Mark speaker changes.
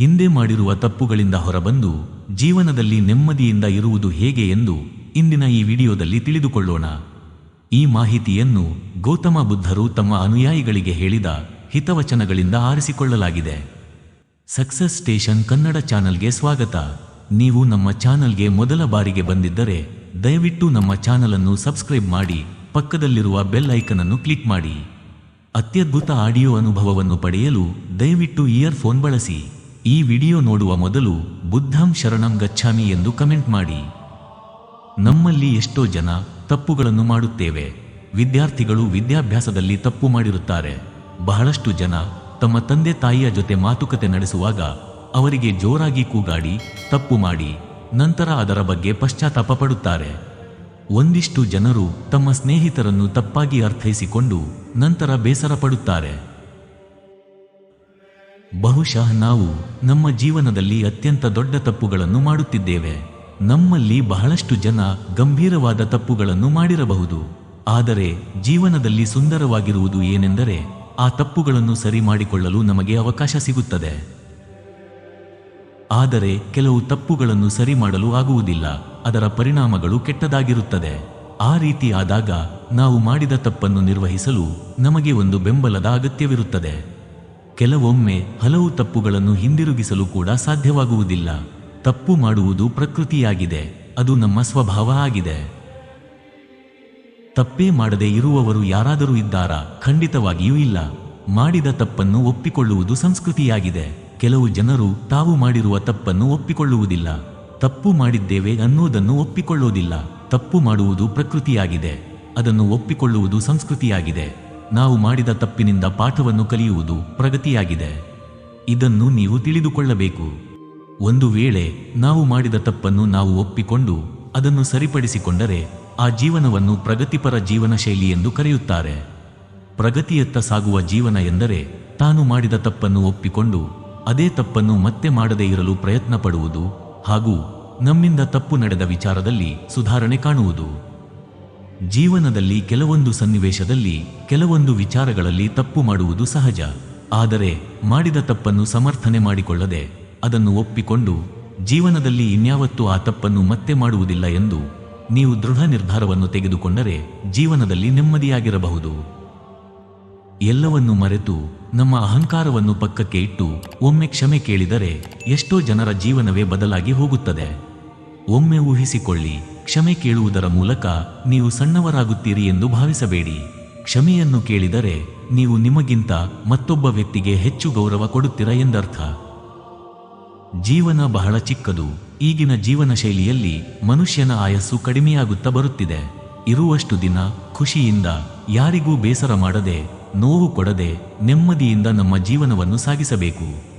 Speaker 1: ಹಿಂದೆ ಮಾಡಿರುವ ತಪ್ಪುಗಳಿಂದ ಹೊರಬಂದು ಜೀವನದಲ್ಲಿ ನೆಮ್ಮದಿಯಿಂದ ಇರುವುದು ಹೇಗೆ ಎಂದು ಇಂದಿನ ಈ ವಿಡಿಯೋದಲ್ಲಿ ತಿಳಿದುಕೊಳ್ಳೋಣ. ಈ ಮಾಹಿತಿಯನ್ನು ಗೌತಮ ಬುದ್ಧರು ತಮ್ಮ ಅನುಯಾಯಿಗಳಿಗೆ ಹೇಳಿದ ಹಿತವಚನಗಳಿಂದ ಆರಿಸಿಕೊಳ್ಳಲಾಗಿದೆ. ಸಕ್ಸಸ್ ಸ್ಟೇಷನ್ ಕನ್ನಡ ಚಾನಲ್ಗೆ ಸ್ವಾಗತ. ನೀವು ನಮ್ಮ ಚಾನಲ್ಗೆ ಮೊದಲ ಬಾರಿಗೆ ಬಂದಿದ್ದರೆ ದಯವಿಟ್ಟು ನಮ್ಮ ಚಾನಲನ್ನು ಸಬ್ಸ್ಕ್ರೈಬ್ ಮಾಡಿ, ಪಕ್ಕದಲ್ಲಿರುವ ಬೆಲ್ ಐಕನ್ ಅನ್ನು ಕ್ಲಿಕ್ ಮಾಡಿ. ಅತ್ಯದ್ಭುತ ಆಡಿಯೋ ಅನುಭವವನ್ನು ಪಡೆಯಲು ದಯವಿಟ್ಟು ಇಯರ್ಫೋನ್ ಬಳಸಿ. ಈ ವಿಡಿಯೋ ನೋಡುವ ಮೊದಲು ಬುದ್ಧಂ ಶರಣಂ ಗಚ್ಛಾಮಿ ಎಂದು ಕಮೆಂಟ್ ಮಾಡಿ. ನಮ್ಮಲ್ಲಿ ಎಷ್ಟೋ ಜನ ತಪ್ಪುಗಳನ್ನು ಮಾಡುತ್ತೇವೆ. ವಿದ್ಯಾರ್ಥಿಗಳು ವಿದ್ಯಾಭ್ಯಾಸದಲ್ಲಿ ತಪ್ಪು ಮಾಡಿರುತ್ತಾರೆ. ಬಹಳಷ್ಟು ಜನ ತಮ್ಮ ತಂದೆ ತಾಯಿಯ ಜೊತೆ ಮಾತುಕತೆ ನಡೆಸುವಾಗ ಅವರಿಗೆ ಜೋರಾಗಿ ಕೂಗಾಡಿ, ತಪ್ಪು ಮಾಡಿ, ನಂತರ ಅದರ ಬಗ್ಗೆ ಪಶ್ಚಾತ್ತಾಪ ಪಡುತ್ತಾರೆ. ಒಂದಿಷ್ಟು ಜನರು ತಮ್ಮ ಸ್ನೇಹಿತರನ್ನು ತಪ್ಪಾಗಿ ಅರ್ಥೈಸಿಕೊಂಡು ನಂತರ ಬೇಸರ ಪಡುತ್ತಾರೆ. ಬಹುಶಃ ನಾವು ನಮ್ಮ ಜೀವನದಲ್ಲಿ ಅತ್ಯಂತ ದೊಡ್ಡ ತಪ್ಪುಗಳನ್ನು ಮಾಡುತ್ತಿದ್ದೇವೆ. ನಮ್ಮಲ್ಲಿ ಬಹಳಷ್ಟು ಜನ ಗಂಭೀರವಾದ ತಪ್ಪುಗಳನ್ನು ಮಾಡಿರಬಹುದು. ಆದರೆ ಜೀವನದಲ್ಲಿ ಸುಂದರವಾಗಿರುವುದು ಏನೆಂದರೆ ಆ ತಪ್ಪುಗಳನ್ನು ಸರಿ ಮಾಡಿಕೊಳ್ಳಲು ನಮಗೆ ಅವಕಾಶ ಸಿಗುತ್ತದೆ. ಆದರೆ ಕೆಲವು ತಪ್ಪುಗಳನ್ನು ಸರಿ ಮಾಡಲು ಆಗುವುದಿಲ್ಲ. ಅದರ ಪರಿಣಾಮಗಳು ಕೆಟ್ಟದಾಗಿರುತ್ತದೆ. ಆ ರೀತಿ ಆದಾಗ ನಾವು ಮಾಡಿದ ತಪ್ಪನ್ನು ನಿರ್ವಹಿಸಲು ನಮಗೆ ಒಂದು ಬೆಂಬಲದ ಅಗತ್ಯವಿರುತ್ತದೆ. ಕೆಲವೊಮ್ಮೆ ಹಲವು ತಪ್ಪುಗಳನ್ನು ಹಿಂದಿರುಗಿಸಲು ಕೂಡ ಸಾಧ್ಯವಾಗುವುದಿಲ್ಲ. ತಪ್ಪು ಮಾಡುವುದು ಪ್ರಕೃತಿಯಾಗಿದೆ, ಅದು ನಮ್ಮ ಸ್ವಭಾವ ಆಗಿದೆ. ತಪ್ಪೇ ಮಾಡದೆ ಇರುವವರು ಯಾರಾದರೂ ಇದ್ದಾರಾ? ಖಂಡಿತವಾಗಿಯೂ ಇಲ್ಲ. ಮಾಡಿದ ತಪ್ಪನ್ನು ಒಪ್ಪಿಕೊಳ್ಳುವುದು ಸಂಸ್ಕೃತಿಯಾಗಿದೆ. ಕೆಲವು ಜನರು ತಾವು ಮಾಡಿರುವ ತಪ್ಪನ್ನು ಒಪ್ಪಿಕೊಳ್ಳುವುದಿಲ್ಲ. ತಪ್ಪು ಮಾಡಿದ್ದೇವೆ ಅನ್ನೋದನ್ನು ಒಪ್ಪಿಕೊಳ್ಳುವುದಿಲ್ಲ ತಪ್ಪು ಮಾಡುವುದು ಪ್ರಕೃತಿಯಾಗಿದೆ. ಅದನ್ನು ಒಪ್ಪಿಕೊಳ್ಳುವುದು ಸಂಸ್ಕೃತಿಯಾಗಿದೆ. ನಾವು ಮಾಡಿದ ತಪ್ಪಿನಿಂದ ಪಾಠವನ್ನು ಕಲಿಯುವುದು ಪ್ರಗತಿಯಾಗಿದೆ. ಇದನ್ನು ನೀವು ತಿಳಿದುಕೊಳ್ಳಬೇಕು. ಒಂದು ವೇಳೆ ನಾವು ಮಾಡಿದ ತಪ್ಪನ್ನು ನಾವು ಒಪ್ಪಿಕೊಂಡು ಅದನ್ನು ಸರಿಪಡಿಸಿಕೊಂಡರೆ ಆ ಜೀವನವನ್ನು ಪ್ರಗತಿಪರ ಜೀವನ ಶೈಲಿ ಎಂದು ಕರೆಯುತ್ತಾರೆ. ಪ್ರಗತಿಯತ್ತ ಸಾಗುವ ಜೀವನ ಎಂದರೆ ತಾನು ಮಾಡಿದ ತಪ್ಪನ್ನು ಒಪ್ಪಿಕೊಂಡು ಅದೇ ತಪ್ಪನ್ನು ಮತ್ತೆ ಮಾಡದೇ ಇರಲು ಪ್ರಯತ್ನ ಪಡುವುದು ಹಾಗೂ ನಮ್ಮಿಂದ ತಪ್ಪು ನಡೆದ ವಿಚಾರದಲ್ಲಿ ಸುಧಾರಣೆ ಕಾಣುವುದು. ಜೀವನದಲ್ಲಿ ಕೆಲವೊಂದು ಸನ್ನಿವೇಶದಲ್ಲಿ ಕೆಲವೊಂದು ವಿಚಾರಗಳಲ್ಲಿ ತಪ್ಪು ಮಾಡುವುದು ಸಹಜ. ಆದರೆ ಮಾಡಿದ ತಪ್ಪನ್ನು ಸಮರ್ಥನೆ ಮಾಡಿಕೊಳ್ಳದೆ ಅದನ್ನು ಒಪ್ಪಿಕೊಂಡು ಜೀವನದಲ್ಲಿ ಇನ್ಯಾವತ್ತೂ ಆ ತಪ್ಪನ್ನು ಮತ್ತೆ ಮಾಡುವುದಿಲ್ಲ ಎಂದು ನೀವು ದೃಢ ನಿರ್ಧಾರವನ್ನು ತೆಗೆದುಕೊಂಡರೆ ಜೀವನದಲ್ಲಿ ನೆಮ್ಮದಿಯಾಗಿರಬಹುದು. ಎಲ್ಲವನ್ನು ಮರೆತು ನಮ್ಮ ಅಹಂಕಾರವನ್ನು ಪಕ್ಕಕ್ಕೆ ಇಟ್ಟು ಒಮ್ಮೆ ಕ್ಷಮೆ ಕೇಳಿದರೆ ಎಷ್ಟೋ ಜನರ ಜೀವನವೇ ಬದಲಾಗಿ ಹೋಗುತ್ತದೆ. ಒಮ್ಮೆ ಊಹಿಸಿಕೊಳ್ಳಿ ಕ್ಷಮೆ ಕೇಳುವುದರ ಮೂಲಕ ನೀವು ಸಣ್ಣವರಾಗುತ್ತೀರಿ ಎಂದು ಭಾವಿಸಬೇಡಿ. ಕ್ಷಮೆಯನ್ನು ಕೇಳಿದರೆ ನೀವು ನಿಮಗಿಂತ ಮತ್ತೊಬ್ಬ ವ್ಯಕ್ತಿಗೆ ಹೆಚ್ಚು ಗೌರವ ಕೊಡುತ್ತೀರ ಎಂದರ್ಥ. ಜೀವನ ಬಹಳ ಚಿಕ್ಕದು. ಈಗಿನ ಜೀವನ ಶೈಲಿಯಲ್ಲಿ ಮನುಷ್ಯನ ಆಯಸ್ಸು ಕಡಿಮೆಯಾಗುತ್ತಾ ಬರುತ್ತಿದೆ. ಇರುವಷ್ಟು ದಿನ ಖುಷಿಯಿಂದ ಯಾರಿಗೂ ಬೇಸರ ಮಾಡದೆ, ನೋವು ಕೊಡದೆ, ನೆಮ್ಮದಿಯಿಂದ ನಮ್ಮ ಜೀವನವನ್ನು ಸಾಗಿಸಬೇಕು.